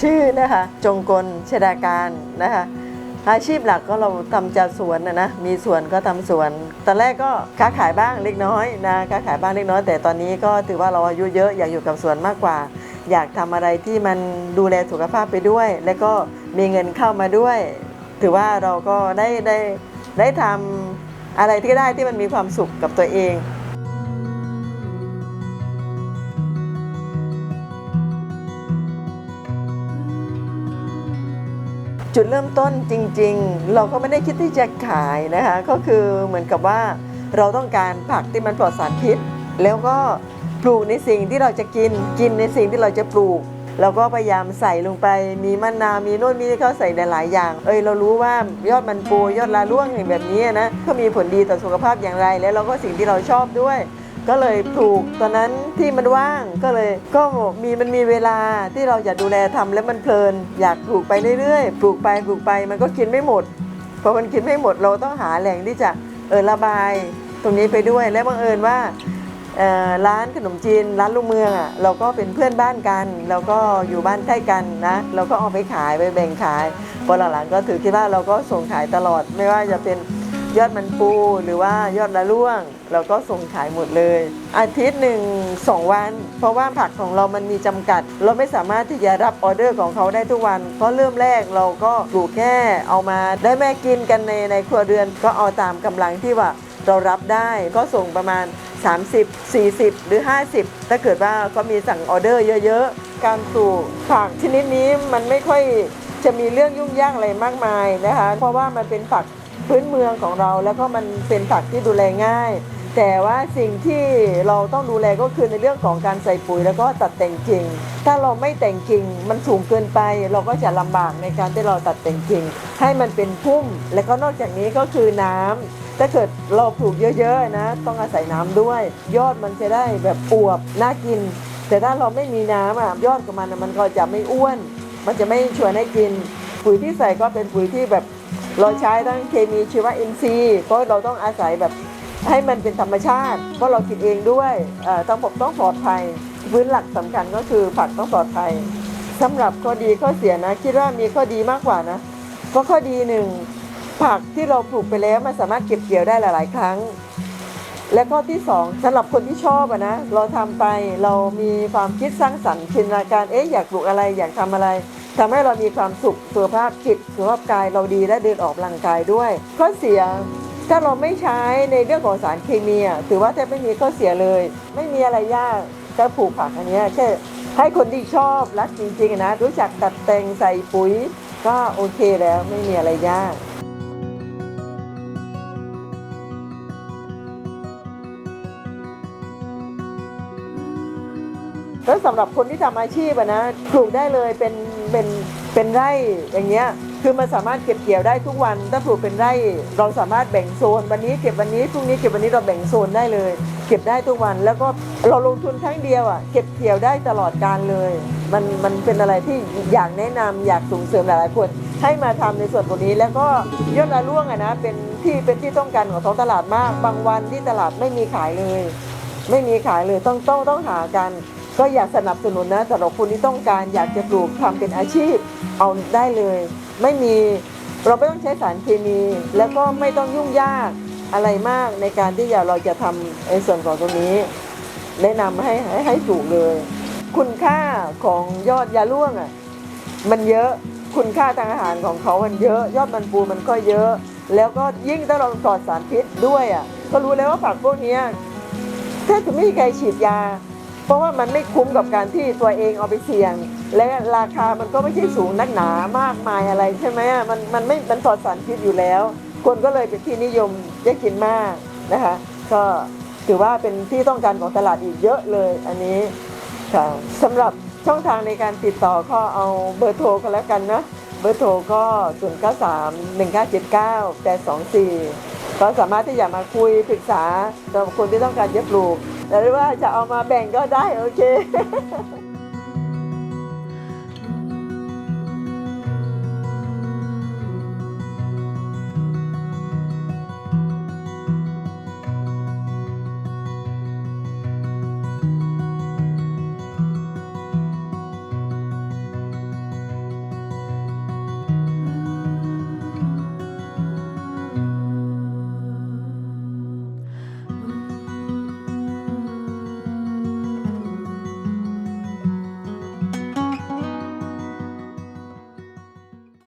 ชื่อนะคะจงกลเชดาการนะคะอาชีพหลักก็เราทำจากสวนนะนะมีสวนก็ทำสวนตอนแรกก็ค้าขายบ้างเล็กน้อยนะค้าขายบ้างเล็กน้อย แต่ตอนนี้ก็ถือว่าเราอายุเยอะอยากอยู่กับสวนมากกว่า อยากทำอะไรที่มันดูแลสุขภาพไปด้วย แล้วก็มีเงินเข้ามาด้วย ถือว่าเราก็ได้ได้ได้ทำอะไรที่ได้ที่มันมีความสุขกับตัวเอง จุดเริ่มต้นจริงๆ เราก็ไม่ได้คิดที่จะขายนะคะก็คือเหมือนกับว่าเราต้องการผักที่มันปลอดสารพิษ แล้วก็ปลูกในสิ่งที่เราจะกินกินในสิ่งที่เราจะปลูกเราก็พยายามใส่ลงไปมีมะนาวมีโน่นมีนี่เขาใส่หลายอย่าง เอ้ยเรารู้ว่ายอดมันปูยอดลาล่วงอย่างแบบนี้นะก็มีผลดีต่อสุขภาพอย่างไร แล้วเราก็สิ่งที่เราชอบด้วย ก็เลยปลูกตอนนั้นที่มันว่างก็เลยก็มีมันมีเวลาที่เราอยากดูแลทำแล้วมันเพลิน อยากปลูกไปเรื่อยๆ ปลูกไปปลูกไปมันก็กินไม่หมดพอมันกินไม่หมดเราต้องหาแหล่งที่จะเออระบายตรงนี้ไปด้วยและบังเอิญว่าร้านขนมจีนร้านลูกเมืองอะเราก็เป็นเพื่อนบ้านกันเราก็อยู่บ้านใกล้กันนะเราก็เอาไปขายไปแบ่งขายพอหลังๆก็ถือคิดว่าเราก็ส่งขายตลอดไม่ว่าจะเป็น ยอดมันปูหรือว่ายอดละล่วง เราก็ส่งขายหมดเลย อาทิตย์หนึ่งสองวัน เพราะว่าผักของเรามันมีจำกัด เราไม่สามารถที่จะรับออเดอร์ของเขาได้ทุกวัน เพราะเริ่มแรกเราก็ปลูกแค่เอามาได้แม่กินกันในในครัวเรือนก็เอาตามกำลังที่ว่าเรารับได้ก็ส่งประมาณ 30 40 หรือ 50 ถ้าเกิดว่าก็มีสั่งออเดอร์เยอะๆ การปลูกผักชนิดนี้มันไม่ค่อยจะมีเรื่องยุ่งยากอะไรมากมายนะคะ เพราะว่ามันเป็นผัก พื้นเมืองของเราแล้วก็มันเป็นผักที่ดูแลง่าย แต่ว่าสิ่งที่เราต้องดูแลก็คือในเรื่องของการใส่ปุ๋ยแล้วก็ตัดแต่งกิ่ง ถ้าเราไม่แต่งกิ่งมันสูงเกินไป เราก็จะลำบากในการที่เราตัดแต่งกิ่ง ให้มันเป็นพุ่ม และก็นอกจากนี้ก็คือน้ำถ้าเกิดเราปลูกเยอะๆนะ ต้องอาศัยน้ำด้วย ยอดมันจะได้แบบอวบน่ากิน แต่ถ้าเราไม่มีน้ำอะยอดของมันมันก็จะไม่อ้วน มันจะไม่ชวนให้กิน ปุ๋ยที่ใส่ก็เป็นปุ๋ยที่แบบ เราใช้ทั้งเคมีชีวอินทรีย์เพราะเราต้องอาศัยแบบให้มันเป็นธรรมชาติ เพราะเรากินเองด้วยต้องผมต้องปลอดภัย พื้นหลักสำคัญก็คือผักต้องปลอดภัยสำหรับข้อดีข้อเสียนะคิดว่ามีข้อดีมากกว่านะ เพราะข้อดีหนึ่งผักที่เราปลูกไปแล้วมันสามารถเก็บเกี่ยวได้หลาย ๆ ครั้ง และข้อที่สองสำหรับคนที่ชอบอะนะเราทำไปเรามีความคิดสร้างสรรค์จินตนาการเอ๊ะอยากปลูกอะไรอยากทำอะไร ทำให้เรามีความสุขสุขภาพจิตสุขภาพกายเราดีและเดินออกกำลังกายด้วยข้อเสียถ้าเราไม่ใช้ในเรื่องของสารเคมีถือว่าแทบไม่มีข้อเสียเลย ไม่มีอะไรยากถ้าปลูกผักอันนี้แค่ให้คนที่ชอบรักจริงๆนะ รู้จักตัดแต่งใส่ปุ๋ย ก็โอเคแล้วไม่มีอะไรยาก แล้วสำหรับคนที่ทำอาชีพนะปลูกได้เลยเป็นเป็นเป็นไร่อย่างเงี้ยคือมันสามารถเก็บเกี่ยวได้ทุกวัน ถ้าปลูกเป็นไร่เราสามารถแบ่งโซน วันนี้เก็บวันนี้พรุ่งนี้เก็บวันนี้เราแบ่งโซนได้เลย เก็บได้ทุกวันแล้วก็เราลงทุนครั้งเดียวอะเก็บเกี่ยวได้ตลอดการเลย มันมันเป็นอะไรที่อยากแนะนำอยากส่งเสริมหลายๆคนให้มาทำในส่วนตรงนี้ แล้วก็ยอดละล่วงอะนะเป็นที่เป็นที่ต้องการของท้องตลาดมาก บางวันที่ตลาดไม่มีขายเลย ไม่มีขายเลยต้องต้องต้องหากัน ก็อยากสนับสนุนนะสำหรับคนที่ต้องการอยากจะปลูกทำเป็นอาชีพเอาได้เลย ไม่มีเราไม่ต้องใช้สารเคมี แล้วก็ไม่ต้องยุ่งยากอะไรมากในการที่เราจะทำในส่วนของตรงนี้ แนะนำให้ให้ให้ปลูกเลย คุณค่าของยอดยาล่วงอะมันเยอะคุณค่าทางอาหารของเขามันเยอะ ยอดมันปูมันก็เยอะ แล้วก็ยิ่งถ้าเราปลอดสารพิษด้วยอะก็รู้แล้วว่าผักพวกนี้ยแทบจะไม่มีใครฉีดยา เพราะว่ามันไม่คุ้มกับการที่ตัวเองเอาไปเสี่ยง และราคามันก็ไม่ใช่สูงนักหนามากมายอะไรใช่ไหมมันมันไม่มันปลอดสารพิษอยู่แล้ว คนก็เลยเป็นที่นิยมได้กินมากนะคะก็ถือว่าเป็นที่ต้องการของตลาดอีกเยอะเลยอันนี้ค่ะสำหรับช่องทางในการติดต่อก็เอาเบอร์โทรกันแล้วกันนะเบอร์โทรก็ 0 9 3 1 9 7 9 8 2 4 ก็สามารถที่จะมาคุยปรึกษาสำหรับคนที่ต้องการจะปลูก หรือว่าจะเอามาแบ่งก็ได้โอเค